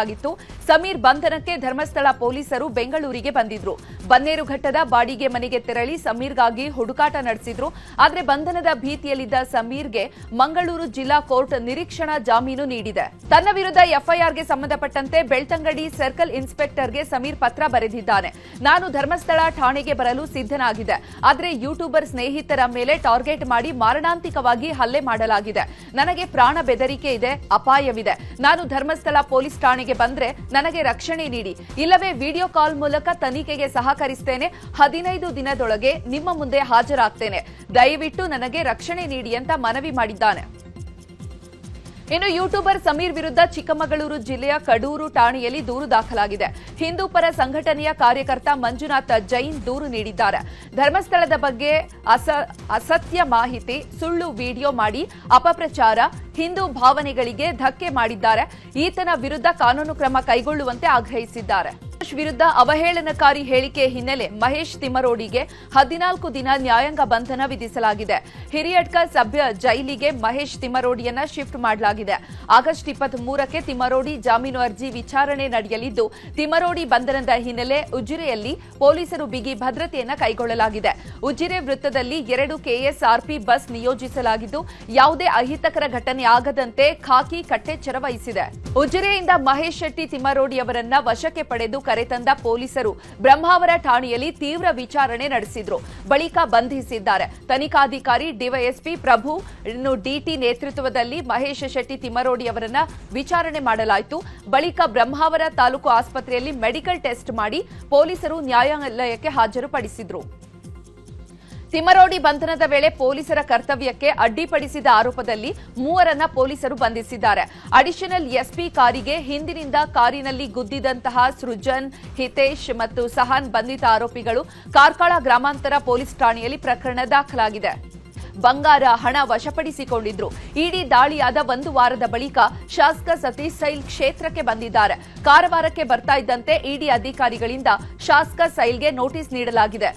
ಆಗಿತ್ತು. ಸಮೀರ್ ಬಂಧನಕ್ಕೆ ಧರ್ಮಸ್ಥಳ ಪೊಲೀಸರು ಬೆಂಗಳೂರಿಗೆ ಬಂದಿದ್ರು. ಬನ್ನೇರುಘಟ್ಟದ ಬಾಡಿಗೆ ಮನೆಗೆ ತೆರಳಿ ಸಮೀರ್ಗಾಗಿ ಹುಡುಕಾಟ ನಡೆಸಿದ್ರು. ಆದರೆ ಬಂಧನದ ಭೀತಿಯಲ್ಲಿದ್ದ ಸಮೀರ್ಗೆ ಮಂಗಳೂರು ಜಿಲ್ಲಾ ಕೋರ್ಟ್ ನಿರೀಕ್ಷಣಾ ಜಾಮೀನು ನೀಡಿದೆ. ತನ್ನ ವಿರುದ್ಧ ಎಫ್ಐಆರ್ಗೆ ಸಂಬಂಧಪಟ್ಟಂತೆ ಬೆಳ್ತಂಗಡಿ ಸರ್ಕಲ್ ಇನ್ಸ್ಪೆಕ್ಟರ್ಗೆ ಸಮೀರ್ ಪತ್ರ ಬರೆದಿದ್ದಾನೆ. ನಾನು ಧರ್ಮಸ್ಥಳ ಠಾಣೆಗೆ ಬರಲು ಸಿದ್ಧನಾಗಿದೆ. ಆದರೆ ಯೂಟ್ಯೂಬರ್ ಸ್ನೇಹಿತರ ಮೇಲೆ ಟಾರ್ಗೆಟ್ ಮಾಡಿ ಮಾರಣಾಂತಿಕವಾಗಿ ಹಲ್ಲೆ ಮಾಡಲಾಗಿದೆ. ನನಗೆ ಪ್ರಾಣ ಬೆದರಿಕೆ ಇದೆ, ಅಪಾಯವಿದೆ. ನಾನು ಧರ್ಮಸ್ಥಳ ಪೊಲೀಸ್ ಠಾಣೆಗೆ ಬಂದ್ರೆ ನನಗೆ ರಕ್ಷಣೆ ನೀಡಿ. ಇಲ್ಲವೇ ವಿಡಿಯೋ ಕಾಲ್ ಮೂಲಕ ತನಿಖೆಗೆ ಸಹಕರಿಸ್ತೇನೆ. ಹದಿನೈದು ದಿನದೊಳಗೆ ನಿಮ್ಮ ಮುಂದೆ ಹಾಜರಾಗ್ತೇನೆ. ದಯವಿಟ್ಟು ನನಗೆ ರಕ್ಷಣೆ ನೀಡಿ ಅಂತ ಮನವಿ ಮಾಡಿದ್ದಾನೆ. ಇನ್ನು ಯೂಟ್ಯೂಬರ್ ಸಮೀರ್ ವಿರುದ್ಧ ಚಿಕ್ಕಮಗಳೂರು ಜಿಲ್ಲೆಯ ಕಡೂರು ಠಾಣೆಯಲ್ಲಿ ದೂರು ದಾಖಲಾಗಿದೆ. ಹಿಂದೂ ಪರ ಸಂಘಟನೆಯ ಕಾರ್ಯಕರ್ತ ಮಂಜುನಾಥ ಜೈನ್ ದೂರು ನೀಡಿದ್ದಾರೆ. ಧರ್ಮಸ್ಥಳದ ಬಗ್ಗೆ ಅಸ- ಅಸತ್ಯ ಮಾಹಿತಿ, ಸುಳ್ಳು ವಿಡಿಯೋ ಮಾಡಿ ಅಪಪ್ರಚಾರ, ಹಿಂದೂ ಭಾವನೆಗಳಿಗೆ ಧಕ್ಕೆ ಮಾಡಿದ್ದಾರೆ. ಈತನ ವಿರುದ್ಧ ಕಾನೂನು ಕ್ರಮ ಕೈಗೊಳ್ಳುವಂತೆ ಆಗ್ರಹಿಸಿದ್ದಾರೆ. ವಿರುದ್ಧ ಅವಹೇಳನಕಾರಿ ಹೇಳಿಕೆ ಹಿನ್ನೆಲೆ ಮಹೇಶ್ ತಿಮ್ಮರೋಡಿಗೆ ಹದಿನಾಲ್ಕು ದಿನ ನ್ಯಾಯಾಂಗ ಬಂಧನ ವಿಧಿಸಲಾಗಿದೆ. ಹಿರಿಯಡ್ಕ ಸಭ್ಯ ಜೈಲಿಗೆ ಮಹೇಶ್ ತಿಮ್ಮರೋಡಿಯನ್ನ ಶಿಫ್ಟ್ ಮಾಡಲಾಗಿದೆ. ಆಗಸ್ಟ್ ಇಪ್ಪತ್ತ್ ಮೂರಕ್ಕೆ ತಿಮ್ಮರೋಡಿ ಜಾಮೀನು ಅರ್ಜಿ ವಿಚಾರಣೆ ನಡೆಯಲಿದ್ದು, ತಿಮ್ಮರೋಡಿ ಬಂಧನದ ಹಿನ್ನೆಲೆ ಉಜಿರೆಯಲ್ಲಿ ಪೊಲೀಸರು ಬಿಗಿ ಭದ್ರತೆಯನ್ನು ಕೈಗೊಳ್ಳಲಾಗಿದೆ. ಉಜಿರೆ ವೃತ್ತದಲ್ಲಿ ಎರಡು ಕೆಎಸ್ಆರ್ಪಿ ಬಸ್ ನಿಯೋಜಿಸಲಾಗಿದ್ದು, ಯಾವುದೇ ಅಹಿತಕರ ಘಟನೆ ಆಗದಂತೆ ಖಾಕಿ ಕಟ್ಟೆಚ್ಚರ ವಹಿಸಿದೆ. ಉಜಿರೆಯಿಂದ ಮಹೇಶ್ ಶೆಟ್ಟಿ ತಿಮ್ಮರೋಡಿ ಅವರನ್ನ ವಶಕ್ಕೆ ಪಡೆದು ಕರೆತಂದ ಪೊಲೀಸರು ಬ್ರಹ್ಮಾವರ ಠಾಣೆಯಲ್ಲಿ ತೀವ್ರ ವಿಚಾರಣೆ ನಡೆಸಿದ್ರು. ಬಳಿಕ ಬಂಧಿಸಿದ್ದಾರೆ. ತನಿಖಾಧಿಕಾರಿ ಡಿವೈಎಸ್ಪಿ ಪ್ರಭು ಡಿಟಿ ನೇತೃತ್ವದಲ್ಲಿ ಮಹೇಶ್ ಶೆಟ್ಟಿ ತಿಮ್ಮರೋಡಿ ಅವರನ್ನ ವಿಚಾರಣೆ ಮಾಡಲಾಯಿತು. ಬಳಿಕ ಬ್ರಹ್ಮಾವರ ತಾಲೂಕು ಆಸ್ಪತ್ರೆಯಲ್ಲಿ ಮೆಡಿಕಲ್ ಟೆಸ್ಟ್ ಮಾಡಿ ಪೊಲೀಸರು ನ್ಯಾಯಾಲಯಕ್ಕೆ ಹಾಜರುಪಡಿಸಿದ್ರು. ತಿಮ್ಮರೋಡಿ ಬಂಧನದ ವೇಳೆ ಪೊಲೀಸರ ಕರ್ತವ್ಯಕ್ಕೆ ಅಡ್ಡಿಪಡಿಸಿದ ಆರೋಪದಲ್ಲಿ ಮೂವರನ್ನ ಪೊಲೀಸರು ಬಂಧಿಸಿದ್ದಾರೆ. ಅಡಿಷನಲ್ ಎಸ್ಪಿ ಕಾರಿಗೆ ಹಿಂದಿನಿಂದ ಕಾರಿನಲ್ಲಿ ಗುದ್ದಿದಂತಹ ಸೃಜನ್, ಹಿತೇಶ್ ಮತ್ತು ಸಹಾನ್ ಬಂಧಿತ ಆರೋಪಿಗಳು ಕಾರ್ಕಳ ಗ್ರಾಮಾಂತರ ಪೊಲೀಸ್ ಠಾಣೆಯಲ್ಲಿ ಪ್ರಕರಣ ದಾಖಲಾಗಿದೆ. ಬಂಗಾರ ಹಣ ವಶಪಡಿಸಿಕೊಂಡಿದ್ರು. ಇಡಿ ದಾಳಿಯಾದ ಒಂದು ವಾರದ ಬಳಿಕ ಶಾಸಕ ಸತೀಶ್ ಸೈಲ್ ಕ್ಷೇತ್ರಕ್ಕೆ ಬಂದಿದ್ದಾರೆ. ಕಾರವಾರಕ್ಕೆ ಬರ್ತಾ ಇದ್ದಂತೆ ಇಡಿ ಅಧಿಕಾರಿಗಳಿಂದ ಶಾಸಕ ಸೈಲ್ಗೆ ನೋಟಿಸ್ ನೀಡಲಾಗಿದೆ.